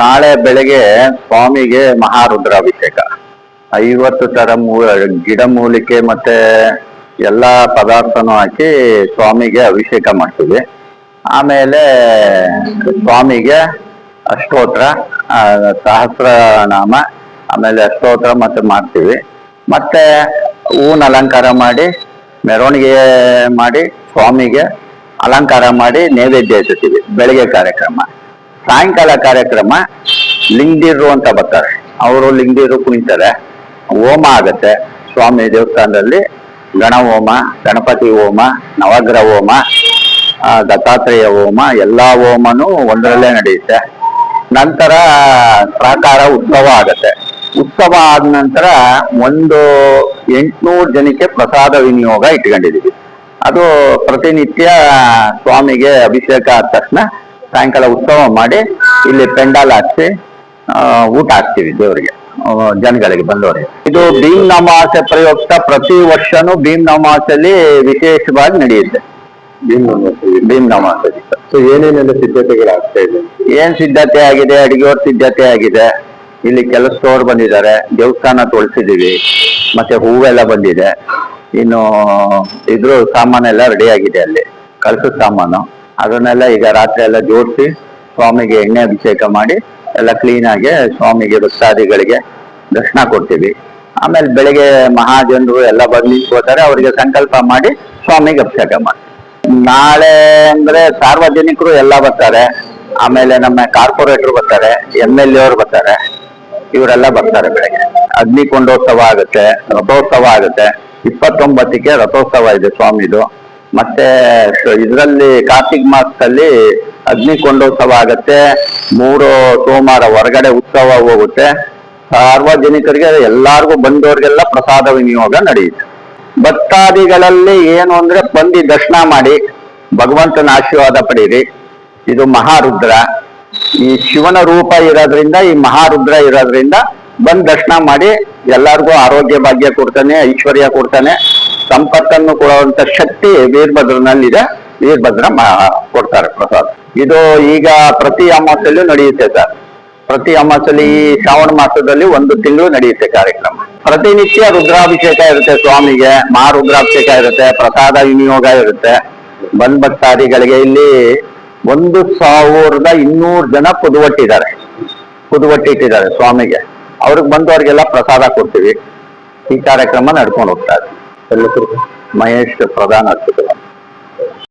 ನಾಳೆ ಬೆಳಗ್ಗೆ ಸ್ವಾಮಿಗೆ ಮಹಾರುದ್ರಾಭಿಷೇಕ. ಐವತ್ತು ತರ ಮೂ ಗಿಡಮೂಲಿಕೆ ಮತ್ತೆ ಎಲ್ಲಾ ಪದಾರ್ಥನೂ ಹಾಕಿ ಸ್ವಾಮಿಗೆ ಅಭಿಷೇಕ ಮಾಡ್ತೀವಿ. ಆಮೇಲೆ ಸ್ವಾಮಿಗೆ ಅಷ್ಟೋತ್ರ ಸಹಸ್ರ ಸಹಸ್ರನಾಮ ಆಮೇಲೆ ಅಷ್ಟೋತ್ರ ಮತ್ತೆ ಮಾಡ್ತೀವಿ. ಮತ್ತೆ ಹೂವಿನ ಅಲಂಕಾರ ಮಾಡಿ, ಮೆರವಣಿಗೆ ಮಾಡಿ, ಸ್ವಾಮಿಗೆ ಅಲಂಕಾರ ಮಾಡಿ ನೈವೇದ್ಯ ಇಡ್ತೀವಿ ಬೆಳಿಗ್ಗೆ ಕಾರ್ಯಕ್ರಮ. ಸಾಯಂಕಾಲ ಕಾರ್ಯಕ್ರಮ ಲಿಂಗದೀರು ಅಂತ ಬರ್ತಾರೆ. ಅವರು ಲಿಂಗದೀರು ಕುಣಿತಾರೆ. ಹೋಮ ಆಗತ್ತೆ. ಸ್ವಾಮಿ ದೇವಸ್ಥಾನದಲ್ಲಿ ಗಣ ಹೋಮ, ಗಣಪತಿ ಹೋಮ, ನವಗ್ರಹ ಹೋಮ ದತ್ತಾತ್ರೇಯ ಹೋಮ, ಎಲ್ಲಾ ಹೋಮನೂ ಒಂದರಲ್ಲೇ ನಡೆಯುತ್ತೆ. ನಂತರ ಪ್ರಾಕಾರ ಉತ್ಸವ ಆಗತ್ತೆ. ಉತ್ಸವ ಆದ ನಂತರ ಒಂದು ಎಂಟ್ನೂರು ಜನಕ್ಕೆ ಪ್ರಸಾದ ವಿನಿಯೋಗ ಇಟ್ಕೊಂಡಿದ್ದೀವಿ. ಅದು ಪ್ರತಿನಿತ್ಯ ಸ್ವಾಮಿಗೆ ಅಭಿಷೇಕ ಆದ ತಕ್ಷಣ ಸಾಯಂಕಾಲ ಉತ್ಸವ ಮಾಡಿ ಇಲ್ಲಿ ಪೆಂಡಾಲ್ ಹಾಕ್ಸಿ ಊಟ ಹಾಕ್ತೀವಿ ದೇವರಿಗೆ ಜನಗಳಿಗೆ ಬಂದವರಿಗೆ. ಇದು ಭೀಮ್ ನಮಾಸೆ ಪ್ರಯುಕ್ತ ಪ್ರತಿ ವರ್ಷನೂ ಭೀಮ್ ನಮಾಸಲ್ಲಿ ವಿಶೇಷವಾಗಿ ನಡೆಯುತ್ತೆ. ಭೀಮ್ ನಮಾಸ ಭೀಮ್ ಸೊ ಏನೇನೆಲ್ಲ ಸಿದ್ಧತೆಗಳಾಗ್ತಾ ಇದೆ? ಏನ್ ಸಿದ್ಧತೆ ಆಗಿದೆ ಅಡಿಗೆಯವ್ರ ಸಿದ್ಧತೆ ಆಗಿದೆ ಇಲ್ಲಿ ಕೆಲಸದವ್ರು ಬಂದಿದ್ದಾರೆ ದೇವಸ್ಥಾನ ತೊಳ್ಸಿದೀವಿ ಮತ್ತೆ ಹೂವೆಲ್ಲ ಬಂದಿದೆ ಇನ್ನು ಇದ್ರ ಸಾಮಾನೆಲ್ಲ ರೆಡಿ ಆಗಿದೆ ಅಲ್ಲಿ ಕಳಸದ ಸಾಮಾನು. ಅದನ್ನೆಲ್ಲ ಈಗ ರಾತ್ರಿ ಎಲ್ಲ ಜೋಡಿಸಿ ಸ್ವಾಮಿಗೆ ಎಣ್ಣೆ ಅಭಿಷೇಕ ಮಾಡಿ ಎಲ್ಲ ಕ್ಲೀನ್ ಆಗಿ ಸ್ವಾಮಿಗೆ ಭಕ್ತಾದಿಗಳಿಗೆ ದರ್ಶನ ಕೊಡ್ತೀವಿ. ಆಮೇಲೆ ಬೆಳಿಗ್ಗೆ ಮಹಾಜನರು ಎಲ್ಲ ಬರ್ಲಿ ನಿಂತ್ಕೋತಾರೆ, ಅವರಿಗೆ ಸಂಕಲ್ಪ ಮಾಡಿ ಸ್ವಾಮಿಗೆ ಅಭಿಷೇಕ ಮಾಡಿ. ನಾಳೆ ಅಂದ್ರೆ ಸಾರ್ವಜನಿಕರು ಎಲ್ಲ ಬರ್ತಾರೆ. ಆಮೇಲೆ ನಮ್ಮ ಕಾರ್ಪೊರೇಟರ್ ಬರ್ತಾರೆ ಎಂ ಎಲ್ ಎ ಬರ್ತಾರೆ. ಇವರೆಲ್ಲ ಬರ್ತಾರೆ ಬೆಳಗ್ಗೆ. ಅಗ್ನಿಕೊಂಡೋತ್ಸವ ಆಗುತ್ತೆ, ರಥೋತ್ಸವ ಆಗುತ್ತೆ. ಇಪ್ಪತ್ತೊಂಬತ್ತಕ್ಕೆ ರಥೋತ್ಸವ ಇದೆ ಸ್ವಾಮಿದು. ಮತ್ತೆ ಇದರಲ್ಲಿ ಕಾರ್ತಿಕ್ ಮಾಸದಲ್ಲಿ ಅಗ್ನಿಕೊಂಡೋತ್ಸವ ಆಗುತ್ತೆ, ಮೂರು ಸೋಮವಾರ ಹೊರಗಡೆ ಉತ್ಸವ ಹೋಗುತ್ತೆ. ಸಾರ್ವಜನಿಕರಿಗೆ, ಎಲ್ಲಾರ್ಗೂ ಬಂದವರಿಗೆಲ್ಲ ಪ್ರಸಾದ ವಿನಿಯೋಗ ನಡೆಯುತ್ತೆ. ಭಕ್ತಾದಿಗಳಲ್ಲಿ ಏನು ಅಂದ್ರೆ ಬಂದು ದರ್ಶನ ಮಾಡಿ, ಭಗವಂತನ ಆಶೀರ್ವಾದ ಪಡೀರಿ. ಇದು ಮಹಾರುದ್ರ. ಈ ಶಿವನ ರೂಪ ಇರೋದ್ರಿಂದ, ಈ ಮಹಾರುದ್ರ ಇರೋದ್ರಿಂದ ಬಂದ್ ದರ್ಶನ ಮಾಡಿ, ಎಲ್ಲರಿಗೂ ಆರೋಗ್ಯ ಭಾಗ್ಯ ಕೊಡ್ತಾನೆ, ಐಶ್ವರ್ಯ ಕೊಡ್ತಾನೆ. ಸಂಪತ್ತನ್ನು ಕೊಡುವಂತ ಶಕ್ತಿ ವೀರಭದ್ರನಲ್ಲಿದೆ. ವೀರಭದ್ರ ಕೊಡ್ತಾರೆ ಪ್ರಸಾದ. ಇದು ಈಗ ಪ್ರತಿ ಅಮಾಸೆಯಲ್ಲೂ ನಡೆಯುತ್ತೆ ಸರ್. ಪ್ರತಿ ಅಮಾಸಲ್ಲಿ ಈ ಶ್ರಾವಣ ಮಾಸದಲ್ಲಿ ಒಂದು ತಿಂಗಳು ನಡೆಯುತ್ತೆ ಕಾರ್ಯಕ್ರಮ. ಪ್ರತಿನಿತ್ಯ ರುದ್ರಾಭಿಷೇಕ ಇರುತ್ತೆ ಸ್ವಾಮಿಗೆ ಮಹಾರುದ್ರಾಭಿಷೇಕ ಇರುತ್ತೆ, ಪ್ರಸಾದ ವಿನಿಯೋಗ ಇರುತ್ತೆ. ಬಂದ್ ಭಕ್ತಾದಿಗಳಿಗೆ ಇಲ್ಲಿ ಒಂದು ಸಾವಿರದ ಇನ್ನೂರು ಜನ ಪುದುವಟ್ಟಿದ್ದಾರೆ. ಪುದುವಟ್ಟಿಟ್ಟಿದ್ದಾರೆ ಸ್ವಾಮಿಗೆ. ಅವ್ರಿಗೆ ಬಂದವರಿಗೆಲ್ಲ ಪ್ರಸಾದ ಕೊಡ್ತೀವಿ. ಈ ಕಾರ್ಯಕ್ರಮ ನಡ್ಕೊಂಡು ಹೋಗ್ತಾ മഹേഷ് പ്രധാന അർപ്പിതമാണ്